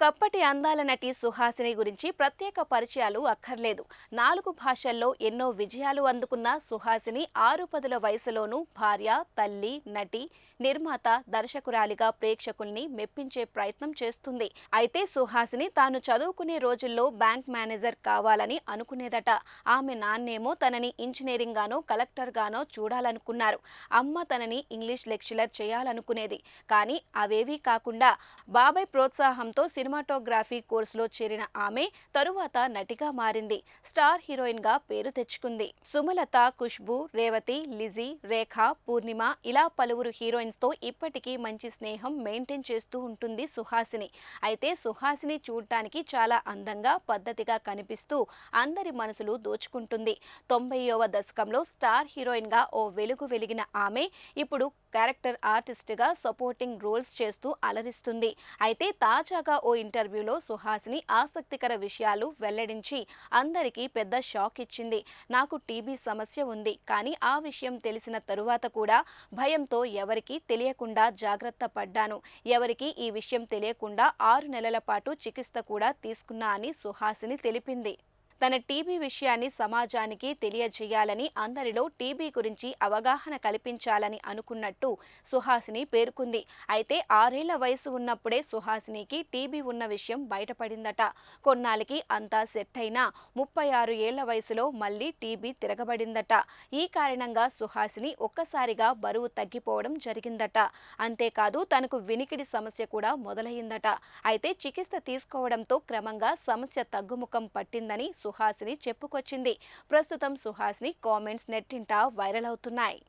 ఒకప్పటి అందాల నటి సుహాసిని గురించి ప్రత్యేక పరిచయాలు అక్కర్లేదు. నాలుగు భాషల్లో ఎన్నో విజయాలు అందుకున్న సుహాసిని ఆరు పదుల వయసులోనూ భార్య తల్లి నటి నిర్మాత దర్శకురాలిగా ప్రేక్షకుల్ని మెప్పించే ప్రయత్నం చేస్తుంది. అయితే సుహాసిని తాను చదువుకునే రోజుల్లో బ్యాంక్ మేనేజర్ కావాలని అనుకునేదట. ఆమె నాన్నేమో తనని ఇంజనీరింగ్ గానో కలెక్టర్ గానో చూడాలనుకున్నారు. అమ్మ తనని ఇంగ్లీష్ లెక్చరర్ చేయాలనుకునేది. కానీ అవేవీ కాకుండా బాబాయ్ ప్రోత్సాహంతో సినిమా సినిమాటోగ్రఫీ కోర్సులో చేరిన ఆమె తరువాత నటిగా మారింది. స్టార్ హీరోయిన్గా పేరు తెచ్చుకుంది. సుమలత ఖుష్బు రేవతి లిజీ రేఖ పూర్ణిమ ఇలా పలువురు హీరోయిన్స్తో ఇప్పటికీ మంచి స్నేహం మెయింటైన్ చేస్తూ ఉంటుంది సుహాసిని. అయితే సుహాసిని చూడటానికి చాలా అందంగా పద్ధతిగా కనిపిస్తూ అందరి మనసులు దోచుకుంటుంది. తొంభైవ దశకంలో స్టార్ హీరోయిన్గా ఓ వెలుగు వెలిగిన ఆమె ఇప్పుడు క్యారెక్టర్ ఆర్టిస్ట్గా సపోర్టింగ్ రోల్స్ చేస్తూ అలరిస్తుంది. అయితే తాజాగా ఓ ఇంటర్వ్యూలో సుహాసిని ఆసక్తికర విషయాలు వెల్లడించి అందరికీ పెద్ద షాక్ ఇచ్చింది. నాకు టీబీ సమస్య ఉంది కానీ ఆ విషయం తెలిసిన తరువాత కూడా భయంతో ఎవరికీ తెలియకుండా జాగ్రత్త పడ్డాను. ఎవరికి ఈ విషయం తెలియకుండా ఆరు నెలల పాటు చికిత్స కూడా తీసుకున్నా అని సుహాసిని తెలిపింది. తన టీబీ విషయాన్ని సమాజానికి తెలియజేయాలని అందరిలో టీబీ గురించి అవగాహన కల్పించాలని అనుకున్నట్టు సుహాసిని పేర్కొంది. అయితే ఆరేళ్ళ వయసు ఉన్నప్పుడే సుహాసినికి టీబీ ఉన్న విషయం బయటపడిందట. కొన్నాళ్ళకి అంతా సెట్ అయినా ముప్పై ఆరు ఏళ్ళ వయసులో మళ్ళీ టీబీ తిరగబడిందట. ఈ కారణంగా సుహాసిని ఒక్కసారిగా బరువు తగ్గిపోవడం జరిగిందట. అంతేకాదు తనకు వినికిడి సమస్య కూడా మొదలైందట అయితే చికిత్స తీసుకోవడంతో క్రమంగా సమస్య తగ్గుముఖం పట్టిందని సుహాసిని చెప్పుకొచ్చింది. ప్రస్తుతం సుహాసిని కామెంట్స్ నెట్టింట వైరల్ అవుతున్నాయి.